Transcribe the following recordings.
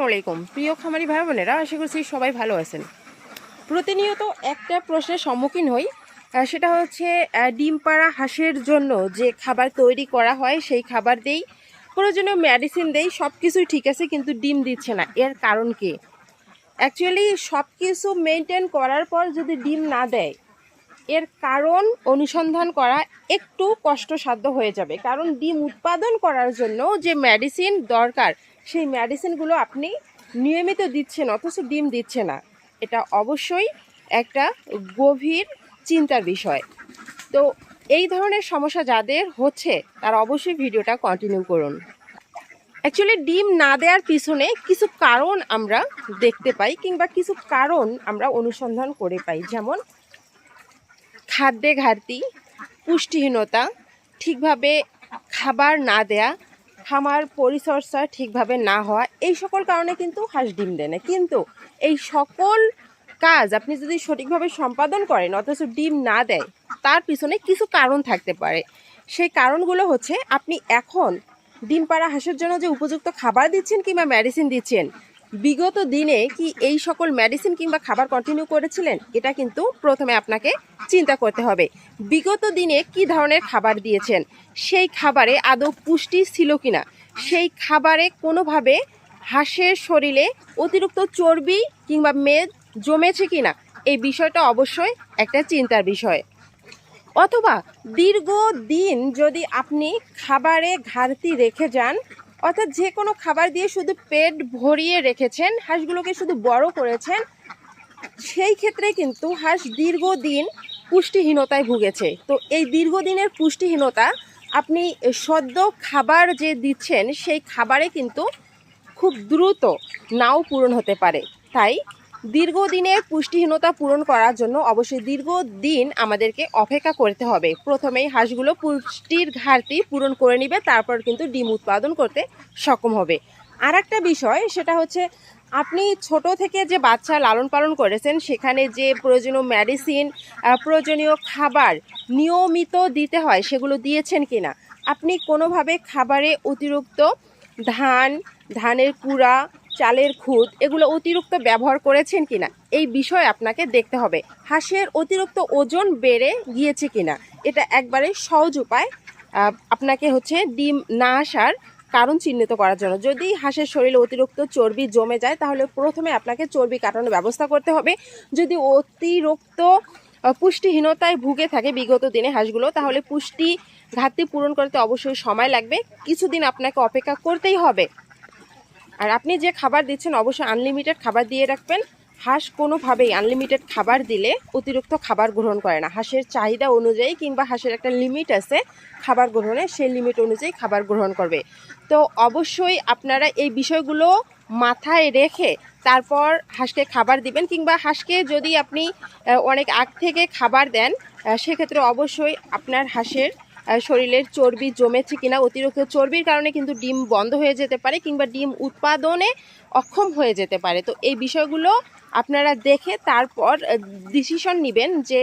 আসসালামাইকুম প্রিয় খামারি ভাই বোনেরা আশা করছি সবাই ভালো আছেন। প্রতিনিয়ত একটা প্রশ্নের সম্মুখীন হই। সেটা হচ্ছে ডিম পাড়া হাঁসের জন্য যে খাবার তৈরি করা হয়, সেই খাবার দেই, প্রয়োজনীয় মেডিসিন দেই সব কিছুই ঠিক আছে, কিন্তু ডিম দিচ্ছে না। এর কারণ কি? অ্যাকচুয়ালি সব কিছু মেনটেন করার পর যদি ডিম না দেয়, এর কারণ অনুসন্ধান করা একটু কষ্টসাধ্য হয়ে যাবে। কারণ ডিম উৎপাদন করার জন্য যে মেডিসিন দরকার সেই মেডিসিনগুলো আপনি নিয়মিত দিচ্ছেন, অথচ ডিম দিচ্ছে না। এটা অবশ্যই একটা গভীর চিন্তার বিষয়। তো এই ধরনের সমস্যা যাদের হচ্ছে, তারা অবশ্যই ভিডিওটা কন্টিনিউ করুন। অ্যাকচুয়ালি ডিম না দেওয়ার পিছনে কিছু কারণ আমরা দেখতে পাই, কিংবা কিছু কারণ আমরা অনুসন্ধান করে পাই। যেমন, খাদ্যে ঘাটতি, পুষ্টিহীনতা, ঠিকভাবে খাবার না দেয়া খামার পরিচর্যা ঠিকভাবে না হওয়া, এই সকল কারণে কিন্তু হাঁস ডিম দেয় না। কিন্তু এই সকল কাজ আপনি যদি সঠিকভাবে সম্পাদন করেন, অথচ ডিম না দেয়, তার পিছনে কিছু কারণ থাকতে পারে। সেই কারণগুলো হচ্ছে, আপনি এখন ডিম পাড়া হাঁসের জন্য যে উপযুক্ত খাবার দিচ্ছেন কিংবা মেডিসিন দিচ্ছেন বিগত দিনে কি এই সকল মেডিসিন কিংবা খাবার কন্টিনিউ করেছিলেন? এটা কিন্তু প্রথমে আপনাকে চিন্তা করতে হবে। বিগত দিনে কি ধরনের খাবার দিয়েছেন? সেই খাবারে আদৌ পুষ্টি ছিল কিনা? সেই খাবারে কোনোভাবে হাঁসের শরীরে অতিরিক্ত চর্বি কিংবা মেদ জমেছে কিনা? এই বিষয়টা অবশ্যই একটা চিন্তার বিষয়। অথবা দীর্ঘ দিন যদি আপনি খাবারে ঘাটতি রেখে যান অর্থাৎ যে কোনো খাবার দিয়ে শুধু পেট ভরিয়ে রেখেছেন, হাঁসগুলোকে শুধু বড় করেছেন, সেই ক্ষেত্রে কিন্তু হাঁস দীর্ঘদিন পুষ্টিহীনতায় ভুগেছে। তো এই দীর্ঘদিনের পুষ্টিহীনতা আপনি সদ্য খাবার যে দিচ্ছেন, সেই খাবারে কিন্তু খুব দ্রুত নাও পূরণ হতে পারে। তাই দীর্ঘদিনের পুষ্টিহীনতা পূরণ করার জন্য অবশ্যই দীর্ঘদিন আমাদেরকে অপেক্ষা করতে হবে। প্রথমেই হাঁসগুলো পুষ্টির ঘাটতি পূরণ করে নিবে, তারপর কিন্তু ডিম উৎপাদন করতে সক্ষম হবে। আর একটা বিষয়, সেটা হচ্ছে আপনি ছোট থেকে যে বাচ্চা লালন পালন করেছেন, সেখানে যে প্রয়োজনীয় মেডিসিন প্রয়োজনীয় খাবার নিয়মিত দিতে হয়, সেগুলো দিয়েছেন কি না আপনি কোনোভাবে খাবারে অতিরিক্ত ধান, ধানের কুড়া চালের খুদ এগুলো অতিরিক্ত ব্যবহার করেছেন কিনা? এই বিষয়ে আপনাকে দেখতে হবে। হাঁসের অতিরিক্ত ওজন বেড়ে গিয়েছে কিনা? এটা একবারে সহজ উপায়। আপনাকে হচ্ছে ডিম না আসার কারণ চিহ্নিত করার জন্য। যদি হাঁসের শরীরে অতিরিক্ত চর্বি জমে যায়, তাহলে প্রথমে আপনাকে চর্বি কাটানোর ব্যবস্থা করতে হবে। যদি অতিরিক্ত পুষ্টিহীনতায় ভুগে থাকে বিগত দিনে হাঁসগুলো, তাহলে পুষ্টি ঘাটতি পূরণ করতে অবশ্যই সময় লাগবে। কিছুদিন আপনাকে অপেক্ষা করতেই হবে। আর আপনি যে খাবার দিচ্ছেন, অবশ্যই আনলিমিটেড খাবার দিয়ে রাখবেন। হাঁস কোনোভাবেই আনলিমিটেড খাবার দিলে অতিরিক্ত খাবার গ্রহণ করে না। হাঁসের চাহিদা অনুযায়ী কিংবা হাঁসের একটা লিমিট আছে খাবার গ্রহণে, সেই লিমিট অনুযায়ী খাবার গ্রহণ করবে। তো অবশ্যই আপনারা এই বিষয়গুলো মাথায় রেখে তারপর হাঁসকে খাবার দিবেন কিংবা হাঁসকে যদি আপনি অনেক আগ থেকে খাবার দেন সেক্ষেত্রে অবশ্যই আপনার হাঁসের শরীরের চর্বি জমেছে কিনা, অতিরিক্ত চর্বির কারণে কিন্তু ডিম বন্ধ হয়ে যেতে পারে কিংবা ডিম উৎপাদনে অক্ষম হয়ে যেতে পারে। তো এই বিষয়গুলো আপনারা দেখে তারপর ডিসিশন নেবেন যে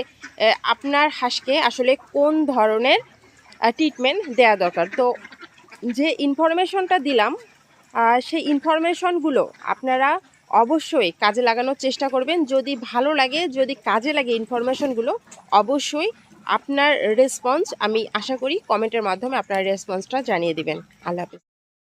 আপনার হাঁসকে আসলে কোন ধরনের ট্রিটমেন্ট দেওয়া দরকার। তো যে ইনফরমেশনটা দিলাম সেই ইনফরমেশনগুলো আপনারা অবশ্যই কাজে লাগানোর চেষ্টা করবেন। যদি ভালো লাগে, যদি কাজে লাগে ইনফরমেশনগুলো অবশ্যই আপনার রেসপন্স আমি আশা করি কমেন্টের মাধ্যমে আপনার রেসপন্সটা জানিয়ে দেবেন। আল্লাহ হাফিজ।